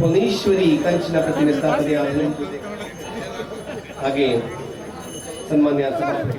ಭುವನೇಶ್ವರಿ ಕಂಚಿನ ಪ್ರತಿಮೆ ಸ್ಥಾಪನೆ ಹಾಗೆ ಸನ್ಮಾನ್ಯ ಸಭಾಪತಿ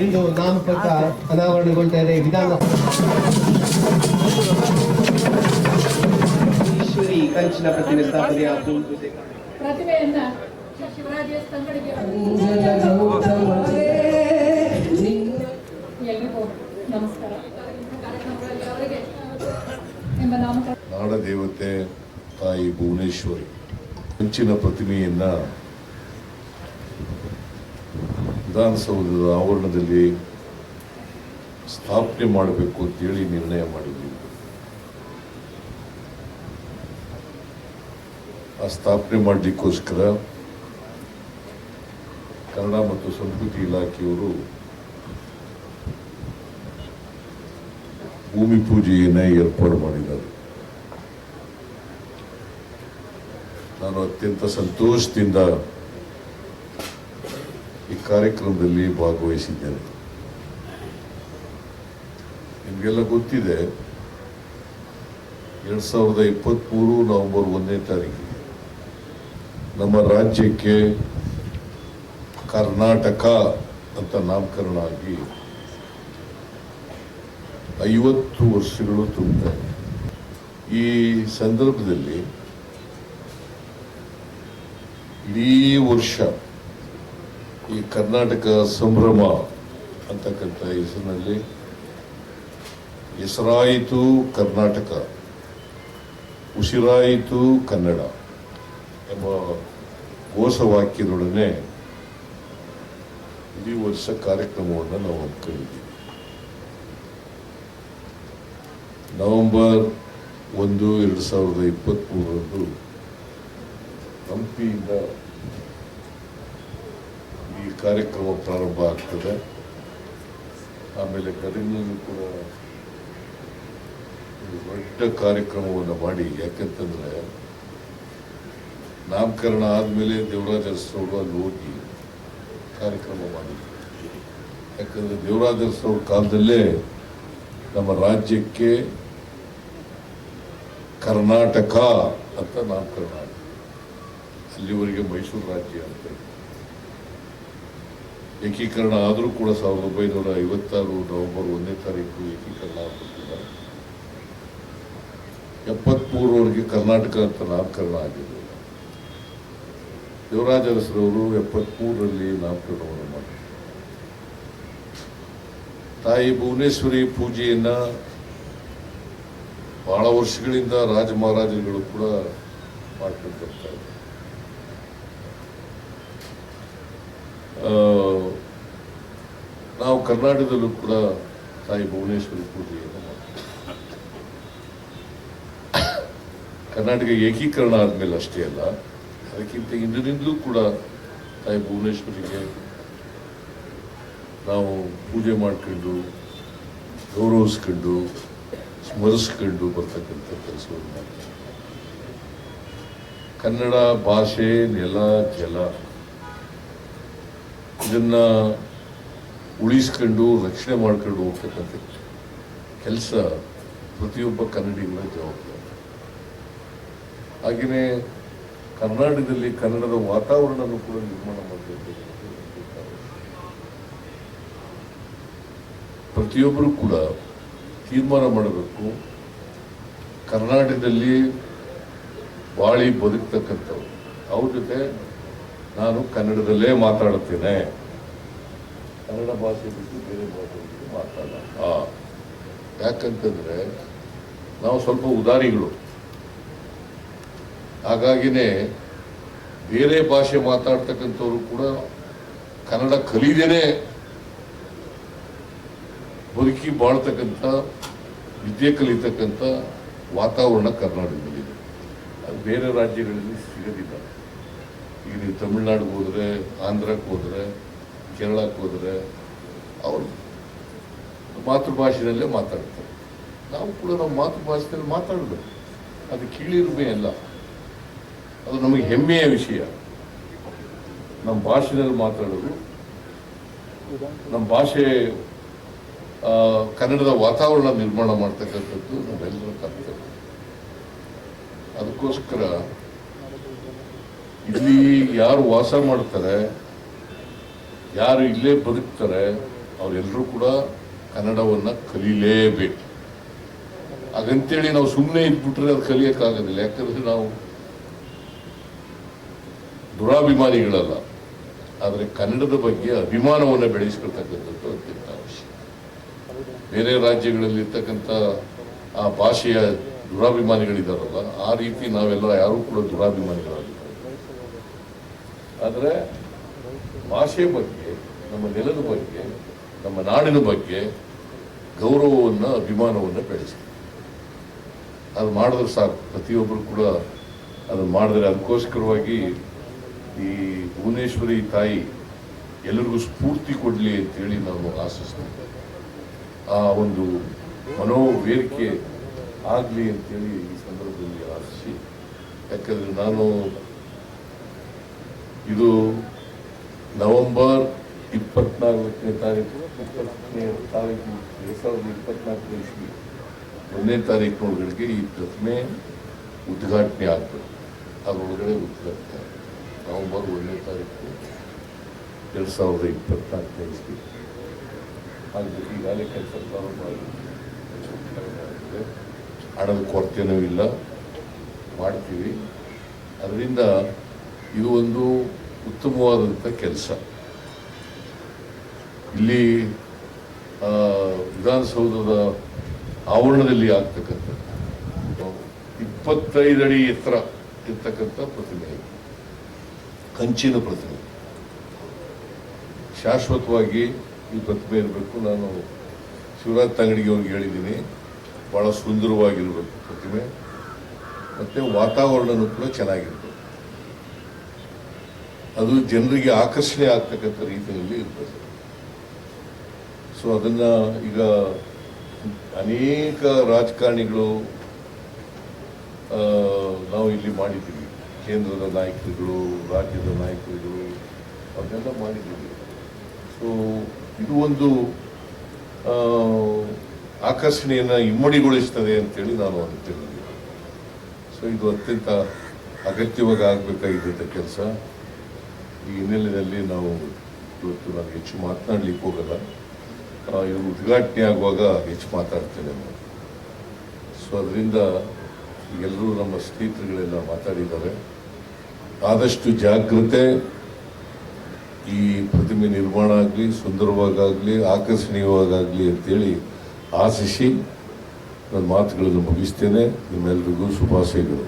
ಇಂದು ನಾಮಪತ್ರ ಅನಾವರಣಗೊಂಡರೆ ವಿಧಾನ ಈಶ್ವರಿ ಕಂಚಿನ ಪ್ರತಿಮೆ ಸ್ಥಾಪನೆಯ ಶಿವರಾಜ ಎಲ್ರಿಗೂ ನಮಸ್ಕಾರ. ನಾಡದೇವತೆ ತಾಯಿ ಭುವನೇಶ್ವರಿ ಕಂಚಿನ ಪ್ರತಿಮೆಯನ್ನ ವಿಧಾನಸೌಧದ ಆವರಣದಲ್ಲಿ ಸ್ಥಾಪನೆ ಮಾಡಬೇಕು ಅಂತೇಳಿ ನಿರ್ಣಯ ಮಾಡಿದ್ದೀವಿ. ಆ ಸ್ಥಾಪನೆ ಮಾಡಲಿಕ್ಕೋಸ್ಕರ ಕನ್ನಡ ಮತ್ತು ಸಂಸ್ಕೃತಿ ಇಲಾಖೆಯವರು ಭೂಮಿ ಪೂಜೆಯನ್ನ ಏರ್ಪಾಡು ಮಾಡಿದ್ದಾರೆ. ನಾನು ಅತ್ಯಂತ ಸಂತೋಷದಿಂದ ಈ ಕಾರ್ಯಕ್ರಮದಲ್ಲಿ ಭಾಗವಹಿಸಿದ್ದೇನೆ. ನಿಮಗೆಲ್ಲ ಗೊತ್ತಿದೆ, ಎರಡ್ ಸಾವಿರದ ಇಪ್ಪತ್ತ್ಮೂರು ನವೆಂಬರ್ ಒಂದನೇ ತಾರೀಕಿಗೆ ನಮ್ಮ ರಾಜ್ಯಕ್ಕೆ ಕರ್ನಾಟಕ ಅಂತ ನಾಮಕರಣ ಆಗಿ ಐವತ್ತು ವರ್ಷಗಳು ತುಂಬಿದೆ. ಈ ಸಂದರ್ಭದಲ್ಲಿ ಇಡೀ ವರ್ಷ ಈ ಕರ್ನಾಟಕ ಸಂಭ್ರಮ ಅಂತಕ್ಕಂಥ ಹೆಸರಿನಲ್ಲಿ ಹೆಸರಾಯಿತು ಕರ್ನಾಟಕ, ಉಸಿರಾಯಿತು ಕನ್ನಡ ಎಂಬ ಘೋಷವಾಕ್ಯದೊಡನೆ ಇಡೀ ವರ್ಷ ಕಾರ್ಯಕ್ರಮವನ್ನು ನಾವು ಹಮ್ಮಿಕೊಂಡಿದ್ದೀವಿ. ನವೆಂಬರ್ ಒಂದು, ಎರಡು ಸಾವಿರದ ಇಪ್ಪತ್ತ್ಮೂರರಂದು ಹಂಪಿಯಿಂದ ಕಾರ್ಯಕ್ರಮ ಪ್ರಾರಂಭ ಆಗ್ತದೆ. ಆಮೇಲೆ ಗದಗಿನಲ್ಲೂ ಕೂಡ ದೊಡ್ಡ ಕಾರ್ಯಕ್ರಮವನ್ನು ಮಾಡಿ, ಯಾಕಂತಂದರೆ ನಾಮಕರಣ ಆದಮೇಲೆ ದೇವರಾಜ ಅಲ್ಲಿ ಹೋಗಿ ಕಾರ್ಯಕ್ರಮ ಮಾಡಿದ್ರು. ಯಾಕಂದರೆ ದೇವರಾಜ ಕಾಲದಲ್ಲೇ ನಮ್ಮ ರಾಜ್ಯಕ್ಕೆ ಕರ್ನಾಟಕ ಅಂತ ನಾಮಕರಣ ಅಲ್ಲಿವರೆಗೆ ಮೈಸೂರು ರಾಜ್ಯ ಅಂತ. ಏಕೀಕರಣ ಆದರೂ ಕೂಡ ಸಾವಿರದ ಒಂಬೈನೂರ ಐವತ್ತಾರು ನವೆಂಬರ್ ಒಂದನೇ ತಾರೀಕು ಏಕೀಕರಣ ಆಗಬೇಕಿಲ್ಲ ಎಪ್ಪತ್ಮೂರವರೆಗೆ ಕರ್ನಾಟಕ ಅಂತ ನಾಮಕರಣ ಆಗಿರಲಿಲ್ಲ ಯುವರಾಜ ಅರಸರವರು ಎಪ್ಪತ್ಮೂರರಲ್ಲಿ ನಾಮಕರಣವನ್ನು ಮಾಡಿದರು. ತಾಯಿ ಭುವನೇಶ್ವರಿ ಪೂಜೆಯನ್ನು ಬಹಳ ವರ್ಷಗಳಿಂದ ರಾಜ ಮಹಾರಾಜರುಗಳು ಕೂಡ ಮಾಡ್ಕೊಂಡು ಬರ್ತಾ ಇದ್ದಾರೆ ಆ, ನಾವು ಕರ್ನಾಟಕದಲ್ಲೂ ಕೂಡ ತಾಯಿ ಭುವನೇಶ್ವರಿ ಪೂಜೆಯನ್ನು ಕರ್ನಾಟಕ ಏಕೀಕರಣ ಆದಮೇಲೆ ಅಷ್ಟೇ ಅಲ್ಲ, ಅದಕ್ಕಿಂತ ಹಿಂದಿನಿಂದಲೂ ಕೂಡ ತಾಯಿ ಭುವನೇಶ್ವರಿಗೆ ನಾವು ಪೂಜೆ ಮಾಡ್ಕೊಂಡು, ಗೌರವಿಸ್ಕೊಂಡು, ಸ್ಮರಿಸ್ಕೊಂಡು ಬರ್ತಕ್ಕಂಥ ಕೆಲಸವನ್ನು ಕನ್ನಡ ಭಾಷೆ ನೆಲ ಜಲ. ಇದನ್ನ ಉಳಿಸ್ಕೊಂಡು, ರಕ್ಷಣೆ ಮಾಡ್ಕೊಂಡು ಹೋಗ್ತಕ್ಕಂಥ ಕೆಲಸ ಪ್ರತಿಯೊಬ್ಬ ಕನ್ನಡಿಗರ ಜವಾಬ್ದಾರಿ. ಹಾಗೆಯೇ ಕರ್ನಾಟಕದಲ್ಲಿ ಕನ್ನಡದ ವಾತಾವರಣನೂ ಕೂಡ ನಿರ್ಮಾಣ ಮಾಡಬೇಕು ಪ್ರತಿಯೊಬ್ಬರು ಕೂಡ ತೀರ್ಮಾನ ಮಾಡಬೇಕು. ಕರ್ನಾಟಕದಲ್ಲಿ ಬಾಳಿ ಬದುಕ್ತಕ್ಕಂಥವ್ರು. ಅವ್ರ ಜೊತೆ ನಾನು ಕನ್ನಡದಲ್ಲೇ ಮಾತಾಡುತ್ತೇನೆ. ಕನ್ನಡ ಭಾಷೆ ಬಿಟ್ಟು ಬೇರೆ ಭಾಷೆ ಮಾತಾಡ ಮಾತಾಡಲ್ಲ ಯಾಕಂತಂದ್ರೆ ನಾವು ಸ್ವಲ್ಪ ಉದಾರಿಗಳು. ಹಾಗಾಗಿನೇ ಬೇರೆ ಭಾಷೆ ಮಾತಾಡ್ತಕ್ಕಂಥವ್ರು ಕೂಡ ಕನ್ನಡ ಕಲಿದೇನೆ ಬದುಕಿ ಬಾಳ್ತಕ್ಕಂಥ ವಿದ್ಯೆ ಕಲಿತಕ್ಕಂಥ ವಾತಾವರಣ ಕರ್ನಾಟಕದಲ್ಲಿದೆ. ಅದು ಬೇರೆ ರಾಜ್ಯಗಳಲ್ಲಿ ಸಿಗೋದಿಲ್ಲ. ಈಗ ನೀವು ತಮಿಳ್ನಾಡಿಗೆ ಹೋದರೆ, ಆಂಧ್ರಕ್ಕೆ ಹೋದರೆ, ಕೇರಳಕ್ಕೆ ಹೋದರೆ, ಅವರು ಮಾತೃಭಾಷೆಯಲ್ಲೇ ಮಾತಾಡ್ತಾರೆ. ನಾವು ಕೂಡ ನಮ್ಮ ಮಾತೃಭಾಷೆಯಲ್ಲಿ ಮಾತಾಡಬೇಕು ಅದು ಕೀಳಿರುಮೆ ಅಲ್ಲ. ಅದು ನಮಗೆ ಹೆಮ್ಮೆಯ ವಿಷಯ. ನಮ್ಮ ಭಾಷೆಯಲ್ಲಿ ಮಾತಾಡೋದು. ನಮ್ಮ ಭಾಷೆ ಕನ್ನಡದ ವಾತಾವರಣ ನಿರ್ಮಾಣ ಮಾಡ್ತಕ್ಕಂಥದ್ದು ನಮ್ಮೆಲ್ಲರ ಕರ್ತವ್ಯ. ಅದಕ್ಕೋಸ್ಕರ ಇಲ್ಲಿ ಯಾರು ವಾಸ ಮಾಡ್ತಾರೆ, ಯಾರು ಇಲ್ಲೇ ಬದುಕ್ತಾರೆ ಅವರೆಲ್ಲರೂ ಕೂಡ ಕನ್ನಡವನ್ನ ಕಲೀಲೇಬೇಕು. ಹಾಗಂತೇಳಿ ನಾವು ಸುಮ್ಮನೆ ಇದ್ಬಿಟ್ರೆ ಅದು ಕಲಿಯೋಕ್ಕಾಗೋದಿಲ್ಲ. ಯಾಕಂದರೆ ನಾವು ದುರಾಭಿಮಾನಿಗಳಲ್ಲ. ಆದರೆ ಕನ್ನಡದ ಬಗ್ಗೆ ಅಭಿಮಾನವನ್ನು ಬೆಳೆಸ್ಕೊಳ್ತಕ್ಕಂಥದ್ದು ಅತ್ಯಂತ ಅವಶ್ಯಕ. ಬೇರೆ ರಾಜ್ಯಗಳಲ್ಲಿರ್ತಕ್ಕಂಥ ಆ ಭಾಷೆಯ ದುರಾಭಿಮಾನಿಗಳಿದಾರಲ್ಲ, ಆ ರೀತಿ ನಾವೆಲ್ಲ ಯಾರೂ ಕೂಡ ದುರಾಭಿಮಾನಿಗಳಾಗಿಲ್ಲ ಆದರೆ ಭಾಷೆ ಬಗ್ಗೆ, ನಮ್ಮ ನೆಲದ ಬಗ್ಗೆ, ನಮ್ಮ ನಾಡಿನ ಬಗ್ಗೆ ಗೌರವವನ್ನು, ಅಭಿಮಾನವನ್ನು ಬೆಳೆಸಿ ಅದು ಮಾಡಿದ್ರೆ ಸಾಕು. ಪ್ರತಿಯೊಬ್ಬರು ಕೂಡ ಅದನ್ನು ಮಾಡಿದ್ರೆ ಅದಕ್ಕೋಸ್ಕರವಾಗಿ ಈ ಭುವನೇಶ್ವರಿ ತಾಯಿ ಎಲ್ಲರಿಗೂ ಸ್ಫೂರ್ತಿ ಕೊಡಲಿ ಅಂತೇಳಿ ನಾನು ಆಶಿಸ್ತೇನೆ ಆ ಒಂದು ಮನೋವೇರಿಕೆ ಆಗಲಿ ಅಂತೇಳಿ ಈ ಸಂದರ್ಭದಲ್ಲಿ ಆಶಿಸಿ, ಯಾಕಂದರೆ ನಾನು ಇದು ನವೆಂಬರ್ ಇಪ್ಪತ್ನಾಲ್ಕನೇ ತಾರೀಕು ಇಪ್ಪತ್ತನೇ ತಾರೀಕು, ಎರಡು ಸಾವಿರದ ಇಪ್ಪತ್ನಾಲ್ಕನೇ ಇಸ್ವಿ ಒಂದನೇ ತಾರೀಕಿನೊಳಗಡೆಗೆ ಈ ಪ್ರತಿಮೆ ಉದ್ಘಾಟನೆ ಆಗಬೇಕು. ಅದರೊಳಗಡೆ ಉದ್ಘಾಟನೆ ನವೆಂಬರ್ ಒಂದನೇ ತಾರೀಕು, ಎರಡು ಸಾವಿರದ ಇಪ್ಪತ್ನಾಲ್ಕನೇ ಇಸ್ವಿ. ಆಗಬೇಕು ಈಗಾಗಲೇ ಕೆಲಸ ಪ್ರಾರಂಭ ಆಗಿದೆ ಹಣದ ಕೊರತೆನೂ ಇಲ್ಲ. ಮಾಡ್ತೀವಿ. ಅದರಿಂದ ಇದು ಒಂದು ಉತ್ತಮವಾದಂಥ ಕೆಲಸ. ಇಲ್ಲಿ ವಿಧಾನಸೌಧದ ಆವರಣದಲ್ಲಿ ಆಗ್ತಕ್ಕಂಥ ಇಪ್ಪತ್ತೈದು ಅಡಿ ಎತ್ತರ ಇರ್ತಕ್ಕಂಥ ಪ್ರತಿಮೆ ಕಂಚಿನ ಪ್ರತಿಮೆ. ಶಾಶ್ವತವಾಗಿ ಈ ಪ್ರತಿಮೆ ಇರಬೇಕು. ನಾನು ಶಿವರಾಜ್ ತಂಗಡಿಗೆ ಅವ್ರಿಗೆ ಹೇಳಿದ್ದೀನಿ. ಭಾಳ ಸುಂದರವಾಗಿರಬೇಕು ಪ್ರತಿಮೆ. ಮತ್ತು ವಾತಾವರಣನೂ ಕೂಡ ಚೆನ್ನಾಗಿರ್ಬೇಕು ಅದು ಜನರಿಗೆ ಆಕರ್ಷಣೆ ಆಗ್ತಕ್ಕಂಥ ರೀತಿಯಲ್ಲಿ ಇರ್ತದೆ. ಸೊ ಅದನ್ನ ಈಗ ಅನೇಕ ರಾಜಕಾರಣಿಗಳು ನಾವು ಇಲ್ಲಿ ಮಾಡಿದ್ದೀವಿ. ಕೇಂದ್ರದ ನಾಯಕರುಗಳು, ರಾಜ್ಯದ ನಾಯಕರುಗಳು ಅದನ್ನೆಲ್ಲ ಮಾಡಿದ್ದೀವಿ. ಸೊ ಇದು ಒಂದು ಆಕರ್ಷಣೆಯನ್ನು ಇಮ್ಮಡಿಗೊಳಿಸ್ತದೆ ಅಂತೇಳಿ ನಾನು ಅಂದ್ಕೊಂಡಿದ್ದೀನಿ ಸೊ ಇದು ಅತ್ಯಂತ ಅಗತ್ಯವಾಗಿ ಆಗಬೇಕಾಗಿದ್ದಂಥ ಕೆಲಸ. ಈ ಹಿನ್ನೆಲೆಯಲ್ಲಿ ನಾವು ಇವತ್ತು ನಾನು ಹೆಚ್ಚು ಮಾತನಾಡಲಿಕ್ಕೆ ಹೋಗಲ್ಲ. ಇದು ಉದ್ಘಾಟನೆ ಆಗುವಾಗ ಹೆಚ್ಚು ಮಾತಾಡ್ತೇನೆ ನಾನು. ಸೊ ಅದರಿಂದ ಎಲ್ಲರೂ ನಮ್ಮ ಸ್ನೇಹಿತರುಗಳೆಲ್ಲ ಮಾತಾಡಿದ್ದಾರೆ. ಆದಷ್ಟು ಜಾಗ್ರತೆ, ಈ ಪ್ರತಿಮೆ ನಿರ್ಮಾಣ ಆಗಲಿ ಸುಂದರವಾಗಲಿ ಆಕರ್ಷಣೀಯವಾಗಲಿ ಅಂತೇಳಿ ಆಶಿಸಿ, ನನ್ನ ಮಾತುಗಳನ್ನು ಮುಗಿಸ್ತೇನೆ. ನಿಮ್ಮೆಲ್ಲರಿಗೂ ಶುಭಾಶಯಗಳು.